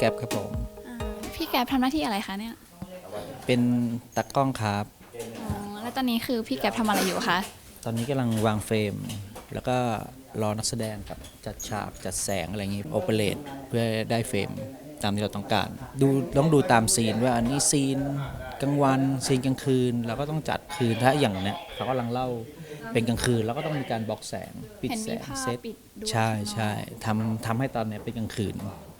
แก๊ปครับผม อ่าพี่แก๊ปทำหน้าที่อะไรคะเนี่ยเป็นตากล้องครับ อ๋อแล้วตอนนี้คือพี่แก๊ปทำอะไรอยู่คะตอนนี้กำลังวางเฟรม แล้วก็รอนักแสดงครับจัดฉากจัดแสงอะไรอย่างงี้โอเปเรตเพื่อได้เฟรมตามที่เราต้องการ ดูต้องดูตามซีนว่าอันนี้ซีนกลางวันซีนกลางคืนเราก็ต้องจัดคืนถ้าอย่างเนี้ยเขากำลังเล่าเป็นกลางคืนเราก็ต้องมีการบล็อกแสงปิดเห็นแสมีงผ้าเซตปิดด้วยใช่ใช่ทำทำให้ตอนเนี้ยเป็นกลางคืน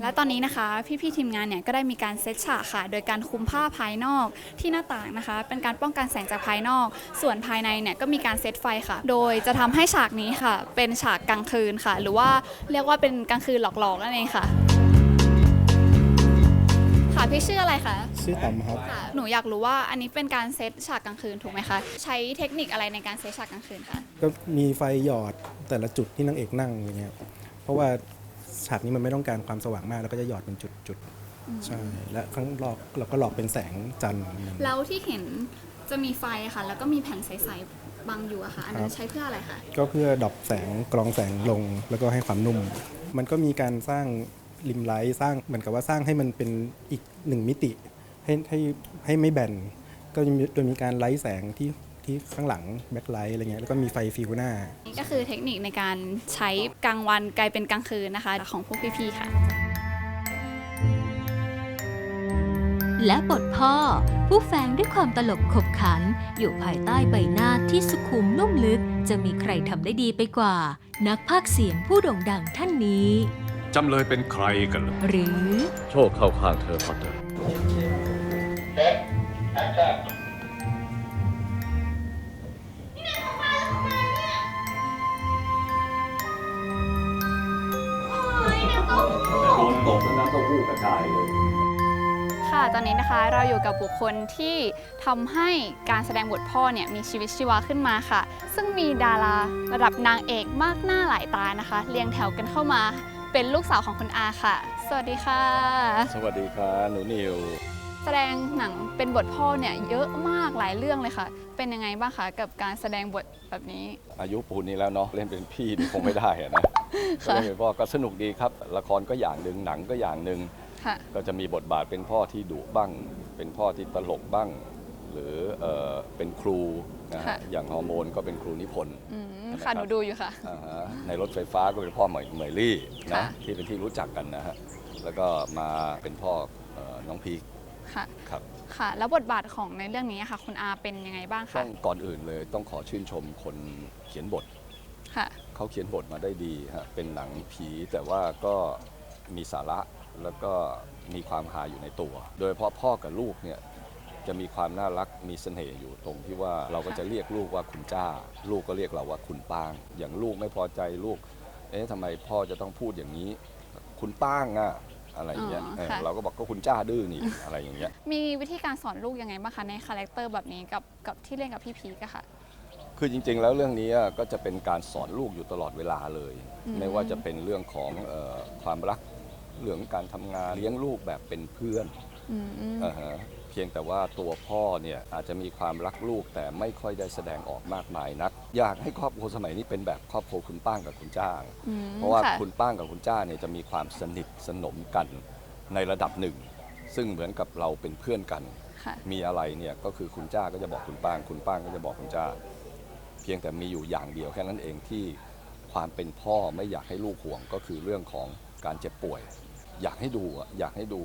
และตอนนี้นะคะ พี่ๆทีมงานเนี่ยก็ได้มีการเซตฉากค่ะ โดยการคลุมผ้าภายนอกที่หน้าต่างนะคะ เป็นการป้องกันแสงจากภายนอก ส่วนภายในเนี่ยก็มีการเซตไฟค่ะ โดยจะทำให้ฉากนี้ค่ะ เป็นฉากกลางคืนค่ะ หรือว่าเรียกว่าเป็นกลางคืนหลอกๆนั่นเองค่ะ ค่ะพี่ชื่ออะไรคะชื่อต่อมครับค่ะหนูอยากรู้ว่าอันนี้เป็นการเซตฉากกลางคืนถูกไหมคะใช้เทคนิคอะไรในการเซตฉากกลางคืนคะก็มีไฟหยอดแต่ละจุดที่นางเอกนั่งอย่างเงี้ยเพราะว่า ฉากนี้มันไม่ต้องการความสว่างมาก แล้วก็จะหยอดเป็นจุดๆใช่และข้างนอกเราก็หลอกเป็นแสงจันทร์ แล้วที่เห็นจะมีไฟค่ะ แล้วก็มีแผ่นใสๆบังอยู่อะค่ะ อันนั้นใช้เพื่ออะไรคะก็เพื่อดรอปแสงกรองแสงลงแล้วก็ให้ความนุ่ม มันก็มีการสร้างริมไลท์สร้างเหมือนกับว่าสร้างให้มันเป็นอีกหนึ่งมิติ ให้ให้ให้ไม่แบนก็จะมีโดยมีการไลท์แสงที่ ที่ข้างหลังแบ็คไลท์อะไรเงี้ยแล้วก็มีไฟฟิวหน้า นี่ก็คือเทคนิคในการใช้กลางวันกลายเป็นกลางคืนนะคะ ของพวกพี่ๆค่ะ และบทพ่อ ผู้แฝงด้วยความตลกขบขัน อยู่ภายใต้ใบหน้าที่สุขุมนุ่มลึก จะมีใครทำได้ดีไปกว่า นักพากย์เสียงผู้โด่งดังท่านนี้ จำเลยเป็นใครกันล่ะหรือ โชคเข้าข้างเธอพอเตอร์ โดนตกแล้วน้ำเต้าหู้กระจายเลย ค่ะ ตอนนี้นะคะเราอยู่กับบุคคลที่ทำให้การแสดงบทพ่อเนี่ยมีชีวิตชีวาขึ้นมาค่ะ ซึ่งมีดาราระดับนางเอกมากหน้าหลายตานะคะ เรียงแถวกันเข้ามา เป็นลูกสาวของคุณอาค่ะ สวัสดีค่ะ สวัสดีครับหนูนิว แสดงหนังเป็นบทพ่อเนี่ยเยอะมากหลายเรื่องเลยค่ะ เป็นยังไงบ้างคะกับการแสดงบทแบบนี้ อายุปูนนี้แล้วเนาะเล่นเป็นพี่นี่คงไม่ได้อะนะ ก็ค่ะเล่นเป็นพ่อก็สนุกดีครับ ละครก็อย่างหนึ่งหนังก็อย่างหนึ่งค่ะ ก็จะมีบทบาทเป็นพ่อที่ดุบ้าง เป็นพ่อที่ตลกบ้าง หรือเอ่อเป็นครูนะค่ะฮะอย่างฮอร์โมนก็เป็นครูนิพนธ์ อืมนะครับค่ะ หนูดูอยู่ค่ะ อ่าฮะในรถไฟฟ้าก็เป็นพ่อเหมยเหมยลี่นะค่ะ ที่เป็นที่รู้จักกันนะฮะแล้วก็มาเป็นพ่อเอ่อน้องพีคค่ะ ครับค่ะ แล้วบทบาทของในเรื่องนี้ค่ะ คุณอาเป็นยังไงบ้างต้คะ องก่อนอื่นเลยต้องขอชื่นชมคนเขียนบท ค่ะเขาเขียนบทมาได้ดีฮะเป็นหนังผีแต่ว่าก็มีสาระแล้วก็มีความฮาอยู่ในตัว โดยเฉพาะพ่อกับลูกเนี่ยจะมีความน่ารักมีเสน่ห์อยู่ตรงที่ว่าเราก็จะเรียกลูกว่าคุณจ้า ลูกก็เรียกเราว่าคุณป้าง อย่างลูกไม่พอใจลูก เอ๊ะทำไมพ่อจะต้องพูดอย่างนี้ คุณป้างอะอะไรอย่างเงี้ยอ๋อเออค่ะเราก็บอกก็คุณจ้าดื้อนี่อะไรอย่างเงี้ย มีวิธีการสอนลูกยังไงบ้างคะในคาแรคเตอร์แบบนี้กับกับที่เล่นกับพี่พีกอะค่ะ คือจริงๆ แล้วเรื่องนี้ก็จะเป็นการสอนลูกอยู่ตลอดเวลาเลยอืมไม่ว่าจะเป็นเรื่องของเออความรักเรื่องการทำงานเลี้ยงลูกแบบเป็นเพื่อนอืมอ่าฮะเพียงแต่ว่าตัวพ่อเนี่ยอาจจะมีความรักลูกแต่ไม่ค่อยได้แสดงออกมากมายนัก อยากให้ครอบครัวสมัยนี้เป็นแบบครอบครัวคุณป้างกับคุณจ้างอืมเพราะว่าค่ะคุณป้างกับคุณจ้าเนี่ยจะมีความสนิทสนมกันในระดับหนึ่ง ซึ่งเหมือนกับเราเป็นเพื่อนกันค่ะมีอะไรเนี่ยก็คือคุณจ้าก็จะบอกคุณป้าง คุณป้างก็จะบอกคุณจ้าเพียงแต่มีอยู่อย่างเดียวแค่นั้นเองที่ความเป็นพ่อไม่อยากให้ลูกห่วงก็คือเรื่องของการเจ็บป่วย อยากให้ดูอะอยากให้ดู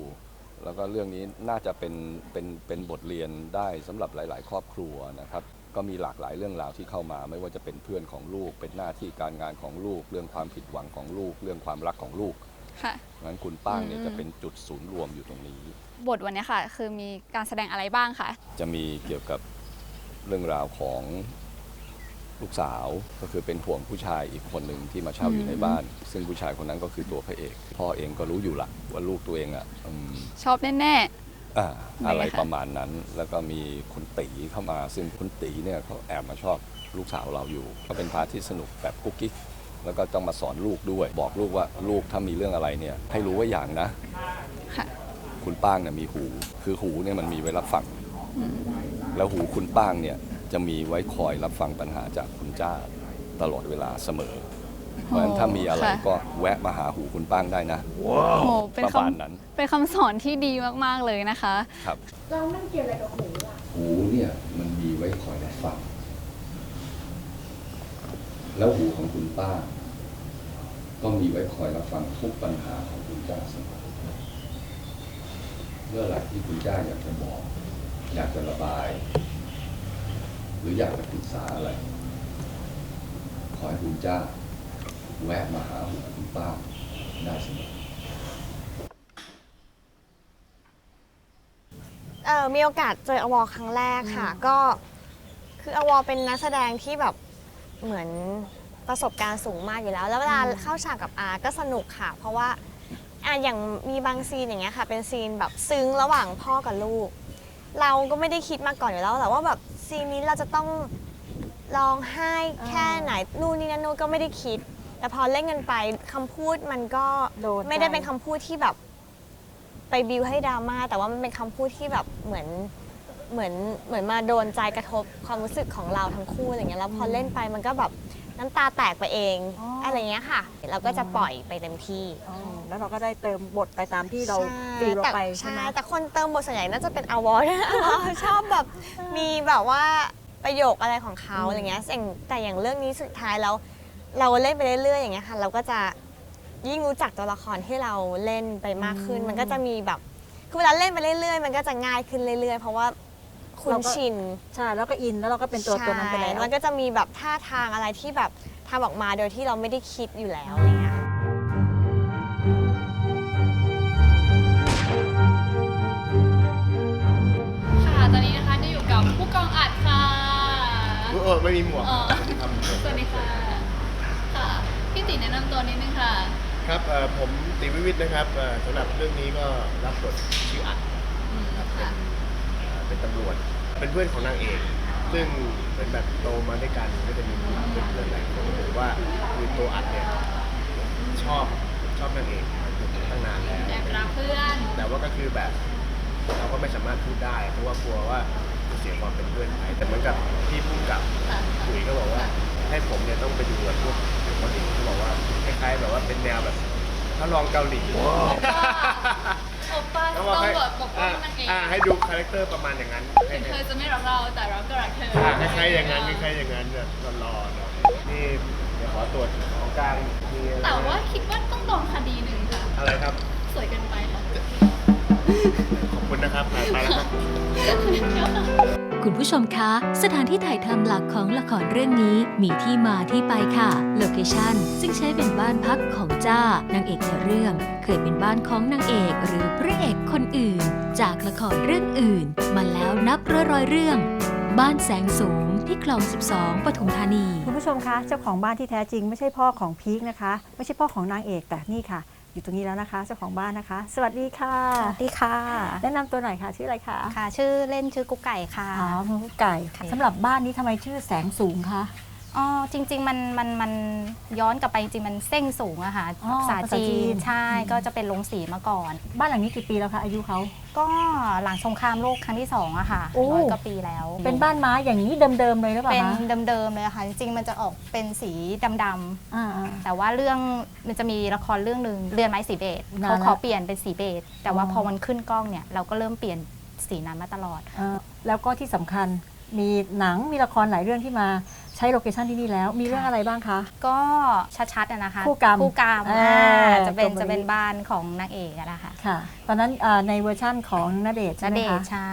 แล้วก็เรื่องนี้น่าจะเป็นเป็นเป็นบทเรียนได้สำหรับหลาย ๆ ครอบครัวนะครับก็มีหลากหลายเรื่องราวที่เข้ามา ไม่ว่าจะเป็นเพื่อนของลูก เป็นหน้าที่การงานของลูก เรื่องความผิดหวังของลูก เรื่องความรักของลูกค่ะงั้นคุณป้างเนี่ยอืมจะเป็นจุดศูนย์รวมอยู่ตรงนี้ บทวันนี้ค่ะ คือมีการแสดงอะไรบ้างคะจะมีเกี่ยวกับเรื่องราวของ ลูกสาวก็คือเป็นห่วงผู้ชายอีกคนหนึ่งที่มาเช่าอยู่ในบ้าน ซึ่งผู้ชายคนนั้นก็คือตัวพระเอก พ่อเองก็รู้อยู่ละว่าลูกตัวเองอะอืม ชอบแน่ อ่าไม่อะไรค่ะ ประมาณนั้นแล้วก็มีคุณตีเข้ามา ซึ่งคุณตีเนี่ยเขาแอบมาชอบลูกสาวเราอยู่ ก็เป็นพาร์ทที่สนุกแบบกุ๊กกิ๊กแล้วก็ต้องมาสอนลูกด้วย บอกลูกว่าลูกถ้ามีเรื่องอะไรเนี่ย ให้รู้ว่าอย่างนะ ๆ ค่ะ คุณป้างเนี่ยมีหู คือหูเนี่ยมันมีไว้รับฟัง แล้วหูคุณป้างเนี่ย จะมีไว้คอยรับฟังปัญหาจากคุณจ้าตลอดเวลาเสมอ เพราะฉะนั้นถ้ามีอะไรค่ะ ก็แวะมาหาหูคุณป้างได้นะ โอ้โหเป็นประคมาณนั้นำเป็นคำสอนที่ดีมาก ๆ เลยนะคะ ครับ แล้วมันเกี่ยวอะไรกับหูล่ะ หูเนี่ยมันมีไว้คอยรับฟัง แล้วหูของคุณป้า ก็มีไว้คอยรับฟังทุกปัญหาของคุณจ้าเสมอเมื่อไหร่ที่คุณจ้าอยากจะบอก อยากจะระบาย หรืออยากจะปรึกษาอะไร ขอให้คุณจ้า แวะมาหาหูคุณป้าได้เสมอเออมีโอกาสเจออวอครั้งแรกค่ะ ก็คืออวอเป็นนักแสดงที่แบบเหมือนประสบการณ์สูงมากอยู่แล้ว แล้วเวลาเข้าฉากกับอาก็สนุกค่ะ เพราะว่าอะอย่างมีบางซีนอย่างเงี้ยค่ะ เป็นซีนแบบซึ้งระหว่างพ่อกับลูก เราก็ไม่ได้คิดมาก่อนอยู่แล้วแต่ว่าแบบซีนนี้เราจะต้องร้องไห้แค่ไหนนู่นนี่นั่นนู่นก็ไม่ได้คิด แต่พอเล่นกันไปคำพูดมันก็โดนใจไม่ได้เป็นคำพูดที่แบบไปบิวให้ดราม่าแต่ว่ามันเป็นคำพูดที่แบบเหมือนเหมือนเหมือนมาโดนใจกระทบความรู้สึกของเราทั้งคู่อะไรเงี้ยแล้วพอเล่นไปมันก็แบบน้ำตาแตกไปเอง อ๋ออ อะไรเงี้ยค่ะ เราก็จะปล่อยไปเต็มที่ อ๋อ แล้วเราก็ได้เติมบทไปตามที่เราใช่ตีเราแต่ไปใช่ใช่ไหมแต่คนเติมบทส่วนใหญ่น่าจะเป็นอวอร์ดชอบแบบมีแบบว่าประโยคอะไรของเขาอะไรเงี้ยแต่อย่างแต่อย่างเรื่องนี้สุดท้ายแล้วเราเล่นไปเรื่อยๆอย่างเงี้ยค่ะ เราก็จะยิ่งรู้จักตัวละครที่เราเล่นไปมากขึ้น มันก็จะมีแบบคือเวลาเล่นไปเรื่อยๆ มันก็จะง่ายขึ้นเรื่อยๆ เพราะว่าคุ้นชินใช่แล้วก็อินแล้วเราก็เป็นตัวตัวนั้นไปแล้วใช่มันก็จะมีแบบท่าทางอะไรที่แบบทำออกมาโดยที่เราไม่ได้คิดอยู่แล้วอะไรเงี้ย กับผู้กองอัดค่ะ เออไม่มีหมวกอ๋อครับสวัสดีค่ะ ค่ะ พี่ติแนะนำตัวนิดนึงค่ะ ครับเอ่อผมติวิวิทย์นะครับเอ่อสำหรับเรื่องนี้ก็รับบทชื่ออัดอืมครับเป็นค่ะ เอ่อเป็นตำรวจ เป็นเพื่อนของนางเอก ซึ่งเป็นแบบโตมาด้วยกันก็จะมีกลุ่มเพื่อนๆหลายคนผมว่าคือตัวอัดเนี่ยชอบชอบนางเอกมาตั้งนานแล้ว แอบรักเพื่อน แต่ว่าก็คือแบบเราก็ไม่สามารถพูดได้ เพราะว่ากลัวว่าจะ เสียความเป็นเพื่อนไปแต่เหมือนกับพี่พุ่มกับค่ะคุยก็บอกว่า ให้ผมเนี่ยต้องไปดูแบบพวกเกาหลีเขาบอกว่าคล้ายๆแบบว่าเป็นแนวแบบถ้าลองเกาหลีโอป้าเขาต้บอองกให้แบบปกป้อ่าองนางเอกอ่าให้ดูคาแรคเตอร์ประมาณอย่างนั้นให้ถึงเธอจะไม่รักเราแต่เราก็รักเธออ่าคล้ายๆอย่างนั้นคล้ายๆอย่างนั้นแบบรอๆหน่อยนี่เดี๋ยวขอตรวจของกลางมีอะไรแต่ว่าคิดว่าต้องโดนคดีหนึ่งค่ะอะไรครับ สวยเกินไปค่ะขอบคุณนะครับไปไปแล้วครับ คุณผู้ชมคะ สถานที่ถ่ายทำหลักของละครเรื่องนี้มีที่มาที่ไปค่ะ โลเคชั่น ซึ่งใช้เป็นบ้านพักของจ้านางเอกในเรื่อง เคยเป็นบ้านของนางเอกหรือพระเอกคนอื่น จากละครเรื่องอื่น มาแล้วนับร้อยร้อยเรื่อง บ้านแสงสูงที่คลอง 12 ปทุมธานี คุณผู้ชมคะ เจ้าของบ้านที่แท้จริงไม่ใช่พ่อของพีคนะคะ ไม่ใช่พ่อของนางเอกแต่นี่ค่ะ อยู่ตรงนี้แล้วนะคะเจ้าของบ้านนะคะ สวัสดีค่ะ สวัสดีค่ะ แนะนำตัวหน่อยค่ะชื่ออะไรคะค่ะ ชื่อเล่นชื่อกุ๊กไก่ค่ะ อ๋อคุณกุ๊กไก่ค่ะ สำหรับบ้านนี้ทำไมชื่อแสงสูงคะ อ๋อจริง ๆ มันมันมันย้อนกลับไปจริงๆมันเส้งสูงอะค่ะอ๋อภาษาภาษาจีจีนน ใช่อืมก็จะเป็นลงสีมาก่อน บ้านหลังนี้กี่ปีแล้วคะอายุเขา ก็หลังสงครามโลกครั้งที่สองอะค่ะโอ้ ร้อยกว่าปีแล้วเป็นบ้านไม้อย่างนี้เดิมๆเลยหรือเปล่าเป็นคะเดิมๆเลยค่ะจริงๆมันจะออกเป็นสีดำอ่า ๆแต่ว่าเรื่องมันจะมีละครเรื่องหนึ่งเรือนไม้สีเบจนานเขาละขอเปลี่ยนเป็นสีเบจแต่ว่าอ๋อ พอมันขึ้นกล้องเนี่ยเราก็เริ่มเปลี่ยนสีนั้นมาตลอดๆอ่าแล้วก็ที่สำคัญมีหนังมีละครหลายเรื่องที่มา ใช้โลเคชั่นที่นี่แล้ว มีเรื่องอะไรบ้างคะ ก็ชัดๆอะนะคะ คู่กรรมคู่กรรมอ่าอ่าจะเป็นกรมจะเป็นนี้บ้านของนางเอกอะนะคะค่ะ ตอนนั้นอ่าในเวอร์ชั่นของณเดชน์ณใช่ไหมเดชคะ น์ใช่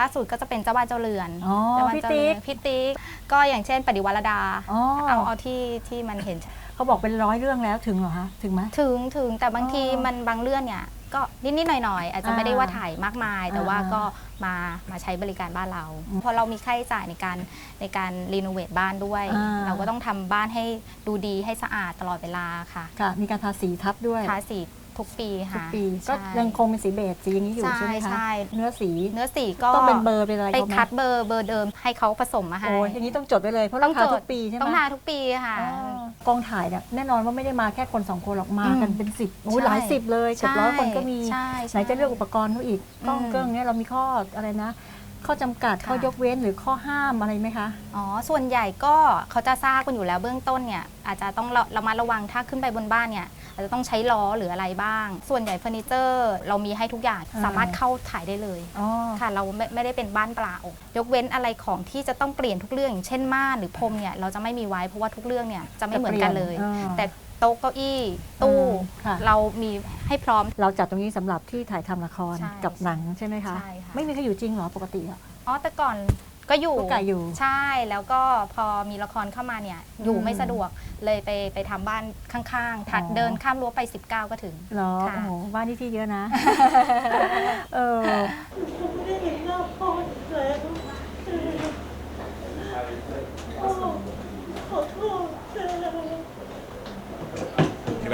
ล่าสุดก็จะเป็นเจ้าบ้านเจ้าเรือนอ๋อเจ้าบ้านพี่เจ้าติ๊เรืกอนพี่ติ๊กก็อย่างเช่นปฏิวัติรดาอ๋อเอาเอาที่ที่มันเห็น เขาบอกเป็นร้อยเรื่องแล้วถึงเหรอคะ ถึงไหม ถึงถึงแต่บางทีอ๋อ มันบางเรื่องเนี่ย ก็นิดๆหน่อยๆอาจจะอ่าไม่ได้ว่าถ่ายมากมาย แต่ว่าอ่าก็มามาใช้บริการบ้านเราอืมพอเรามีค่าใช้จ่ายในการในการรีโนเวทบ้านด้วย อ่า เราก็ต้องทำบ้านให้ดูดีให้สะอาดตลอดเวลาค่ะ ค่ะ มีการทาสีทับด้วย ทาสี ทุกปีทุกค่ะปีก็ใช่ ยังคงเป็นสีเบจสีอย่างนี้อยู่ใช่ไหมคะใช่ เนื้อสีเนื้อสีก็ต้องเป็นเบอร์เป็นอะไรไปเขาไหมคัดเบอร์เบอร์เดิมให้เขาผสมมาให้ โอ้ยอย่างนี้ต้องจดไว้เลยเพราะต้ต้อองงทาทุกปีใช่ไหมต้องทาทุกปีค่ะ อ๋อกองถ่ายเนี่ยแน่นอนว่าไม่ได้มาแค่คนสองคนหรอกมากันอืมเป็นสิบโอ้ยใช่ หลายสิบเลยเกือบร้อยคนก็มี ใช่ไหนใช่ จะเรื่องอุปกรณ์เขาอีกกล้องอืม เครื่องเนี้ยเรามีข้ออะไรนะ ข้อจำกัด ค่ะ ข้อยกเว้นหรือข้อห้ามอะไรไหมคะ อ๋อ ส่วนใหญ่ก็เขาจะทราบกันอยู่แล้วเบื้องต้นเนี่ย อาจจะต้องระระมัดระวังถ้าขึ้นไปบนบ้านเนี่ยอาจจะต้องใช้ล้อหรืออะไรบ้าง ส่วนใหญ่เฟอร์นิเจอร์เรามีให้ทุกอย่างอ่า สามารถเข้าถ่ายได้เลย อ๋อ ค่ะเราไม่ไม่ได้เป็นบ้านเปล่า ยกเว้นอะไรของที่จะต้องเปลี่ยนทุกเรื่องอย่างเช่นม่านหรือพรมเนี่ยเราจะไม่มีไว้เพราะว่าทุกเรื่องเนี่ยจะไม่เหมือนกันเลย จะเปลี่ยนอ่า แต่ โต๊ะเก้าอี้ ตู้ค่ะ เรามีให้พร้อม เราจัดตรงนี้สำหรับที่ถ่ายทำละครใช่กับหนังใช่ไหมคะ ใช่ค่ะ ไม่มีใครอยู่จริงเหรอปกติอะ อ๋อแต่ก่อนก็อยู่ก็ไก่อยู่ใช่แล้วก็พอมีละครเข้ามาเนี่ยอยู่อืมไม่สะดวกเลยไปไปทำบ้านข้างๆ ถัดอ๋อ เดินข้ามรั้วไป 19 ก็ถึง เหรอค่ะ โอ้โหบ้านนี้ที่เยอะนะ เออ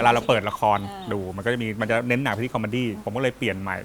เวลาเราเปิดละครดูมันก็จะมีมันจะเน้นหนักไปที่คอมเมดี้ผมก็เลยเปลี่ยนใหม่